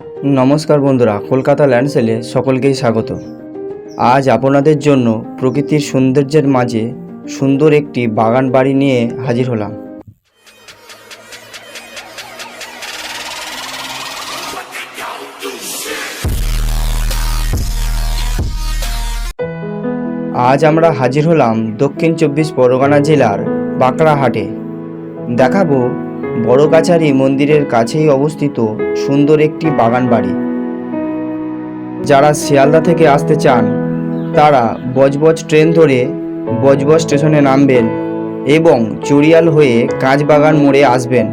নমস্কার বন্ধুরা, কলকাতা ল্যান্ড সেলে সকলকেই স্বাগত। আজ আপনাদের জন্য প্রকৃতির সৌন্দর্যের মাঝে সুন্দর একটি বাগান বাড়ি নিয়ে হাজির হলাম। আজ আমরা হাজির হলাম দক্ষিণ চব্বিশ পরগনা জেলার বাঁকড়াহাটে। দেখাবো বড় কাছারি মন্দিরের কাছেই অবস্থিত সুন্দর একটি বাগান বাড়ি। যারা শিয়ালদা থেকে আসতে চান, তারা বজবজ ট্রেন ধরে বজবজ স্টেশনে নামবেন এবং চড়িয়াল হয়ে কাঁচবাগান মোড়ে আসবেন।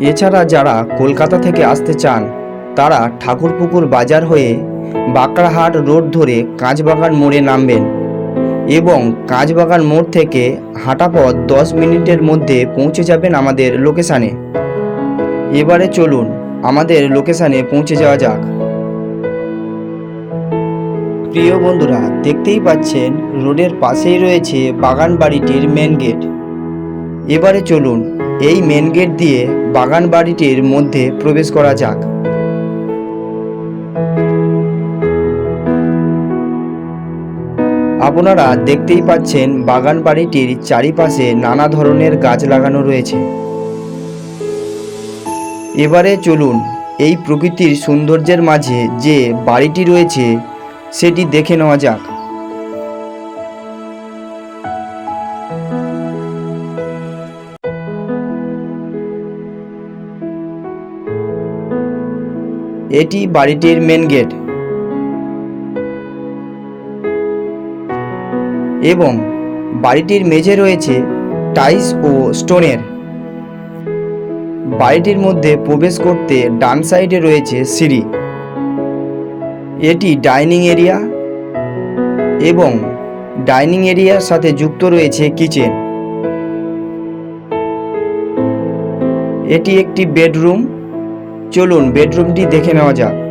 এছাড়া যারা কলকাতা থেকে আসতে চান, তারা ঠাকুরপুকুর বাজার হয়ে বাঁকড়াহাট রোড ধরে কাঁচবাগান মোড়ে নামবেন। এবং কাঁচবাগান মোড় থেকে হাঁটা পথ দশ মিনিটের মধ্যে পৌঁছে যাবেন আমাদের লোকেশানে। এবারে চলুন, আমাদের লোকেশানে পৌঁছে যাওয়া যাক। প্রিয় বন্ধুরা, দেখতেই পাচ্ছেন, রোডের পাশেই রয়েছে বাগান বাড়িটির মেন গেট এবারে চলুন, এই মেন গেট দিয়ে বাগান বাড়িটির মধ্যে প্রবেশ করা যাক। আপনারা দেখতেই পাচ্ছেন বাগান বাড়িটির চারিপাশে নানা ধরনের গাছ লাগানো রয়েছে। এবারে চলুন এই প্রকৃতির সৌন্দর্যের মাঝে যে বাড়িটি রয়েছে, সেটি দেখে নেওয়া যাক। এটি বাড়িটির মেন গেট এবং বাড়িটির মেঝে রয়েছে টাইলস ও স্টোনের। বাড়িটির মধ্যে প্রবেশ করতে ডান সাইডে রয়েছে সিঁড়ি। এটি ডাইনিং এরিয়া এবং ডাইনিং এরিয়ার সাথে যুক্ত রয়েছে কিচেন। এটি একটি বেডরুম। চলুন বেডরুমটি দেখে নেওয়া যাক।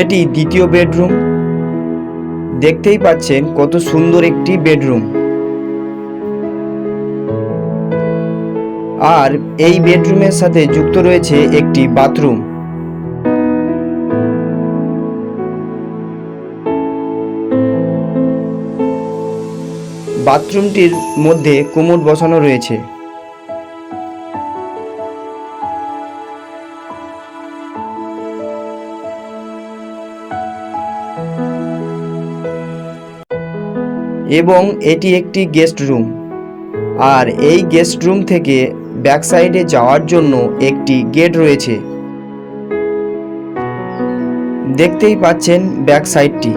এটি দ্বিতীয় বেডরুম। দেখতেই পাচ্ছেন কত সুন্দর একটি বেডরুম। আর এই বেডরুমের সাথে যুক্ত রয়েছে একটি বাথরুম। বাথরুমটির মধ্যে কোমর বসানো রয়েছে। এবং এটি একটি গেস্ট রুম। আর এই গেস্ট রুম থেকে ব্যাক সাইডে যাওয়ার জন্য একটি গেট রয়েছে। দেখতেই পাচ্ছেন ব্যাক সাইডটি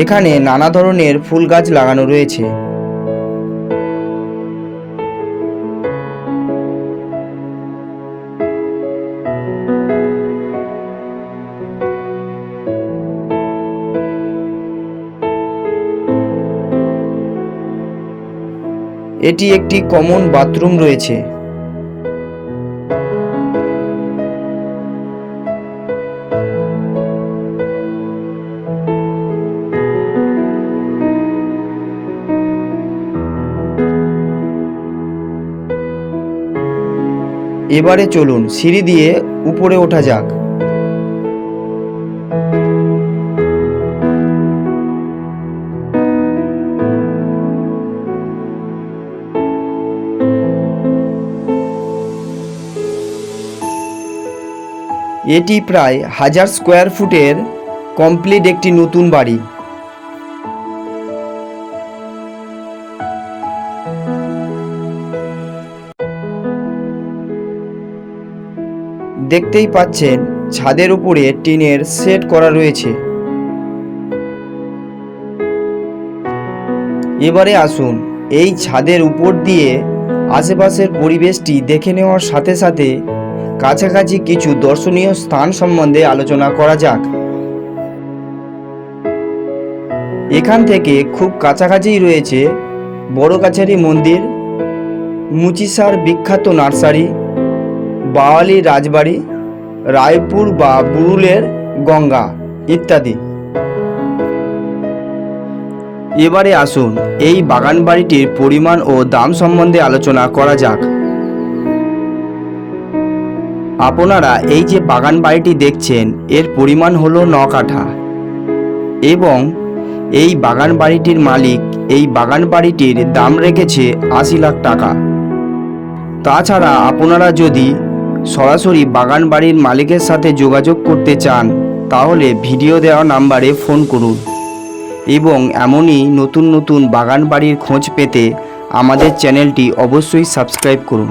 এখানে নানা ধরনের ফুল গাছ লাগানো রয়েছে। এটি একটি কমন বাথরুম রয়েছে। এবারে চলুন সিঁড়ি দিয়ে উপরে ওঠা যাক। এটি প্রায় হাজার স্কোয়ার ফুটের কমপ্লিট একটি নতুন বাড়ি। দেখতেই পাচ্ছেন, ছাদের উপরে টিনের সেট করা রয়েছে। এবারে আসুন, এই ছাদের উপর দিয়ে আশেপাশের পরিবেশটি দেখে নেওয়ার সাথে সাথে কাছাকাছি কিছু দর্শনীয় স্থান সম্বন্ধে আলোচনা করা যাক। এখান থেকে খুব কাছাকাছিই রয়েছে বড় কাছারি মন্দির, মুচিসার বিখ্যাত নার্সারি, বাওয়ালি রাজবাড়ি, রায়পুর বা বুরুলের গঙ্গা ইত্যাদি। এবারে আসুন এই বাগান বাড়িটির পরিমাণ ও দাম সম্বন্ধে আলোচনা করা যাক। আপনারা এই যে বাগান বাড়িটি দেখছেন, এর পরিমাণ হলো ন কাঠা। এবং এই বাগান বাড়িটির মালিক এই বাগান বাড়িটির দাম রেখেছে আশি লাখ টাকা। তাছাড়া আপনারা যদি সরাসরি বাগান বাড়ির মালিকের সাথে যোগাযোগ করতে চান, তাহলে ভিডিও দেওয়া নাম্বারে ফোন করুন। এবং এমনই নতুন নতুন বাগান বাড়ির খোঁজ পেতে আমাদের চ্যানেলটি অবশ্যই সাবস্ক্রাইব করুন।